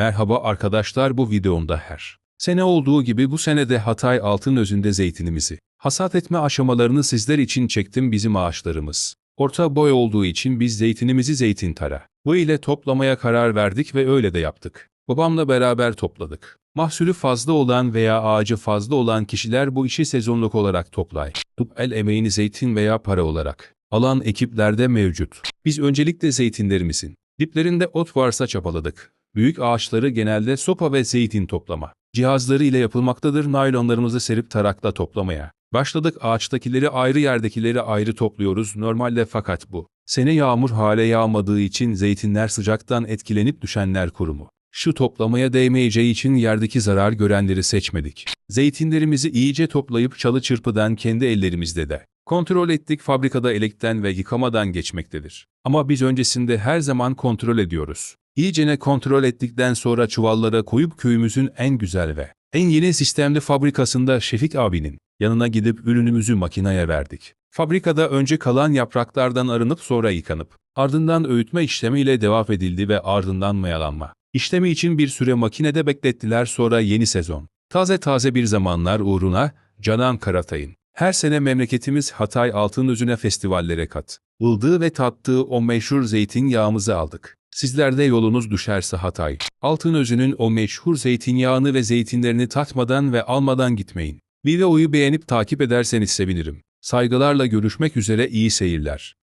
Merhaba arkadaşlar bu videomda her sene olduğu gibi bu sene de Hatay Altınözü'nde zeytinimizi hasat etme aşamalarını sizler için çektim bizim ağaçlarımız. Orta boy olduğu için biz zeytinimizi zeytin tara bu ile toplamaya karar verdik ve öyle de yaptık. Babamla beraber topladık. Mahsulü fazla olan veya ağacı fazla olan kişiler bu işi sezonluk olarak toplay. El emeğini zeytin veya para olarak alan ekiplerde mevcut. Biz öncelikle zeytinlerimizin diplerinde ot varsa çapaladık. Büyük ağaçları genelde sopa ve zeytin toplama cihazları ile yapılmaktadır. Naylonlarımızı serip tarakla toplamaya. Başladık ağaçtakileri ayrı yerdekileri ayrı topluyoruz normalde fakat bu sene yağmur hale yağmadığı için zeytinler sıcaktan etkilenip düşenler kurumu. Şu toplamaya değmeyeceği için yerdeki zarar görenleri seçmedik. Zeytinlerimizi iyice toplayıp çalı çırpıdan kendi ellerimizde de kontrol ettik fabrikada elekten ve yıkamadan geçmektedir. Ama biz öncesinde her zaman kontrol ediyoruz. İyicene kontrol ettikten sonra çuvallara koyup köyümüzün en güzel ve en yeni sistemli fabrikasında Şefik abinin yanına gidip ürünümüzü makineye verdik. Fabrikada önce kalan yapraklardan arınıp sonra yıkanıp, ardından öğütme işlemiyle devam edildi ve ardından mayalanma. İşlemi için bir süre makinede beklettiler sonra yeni sezon. Taze taze bir zamanlar uğruna Canan Karatay'ın her sene memleketimiz Hatay Altınözü'ne festivallere kat. Ildığı ve tattığı o meşhur zeytinyağımızı aldık. Sizler de yolunuz düşerse Hatay, Altınözü'nün o meşhur zeytinyağını ve zeytinlerini tatmadan ve almadan gitmeyin. Videoyu beğenip takip ederseniz sevinirim. Saygılarla görüşmek üzere iyi seyirler.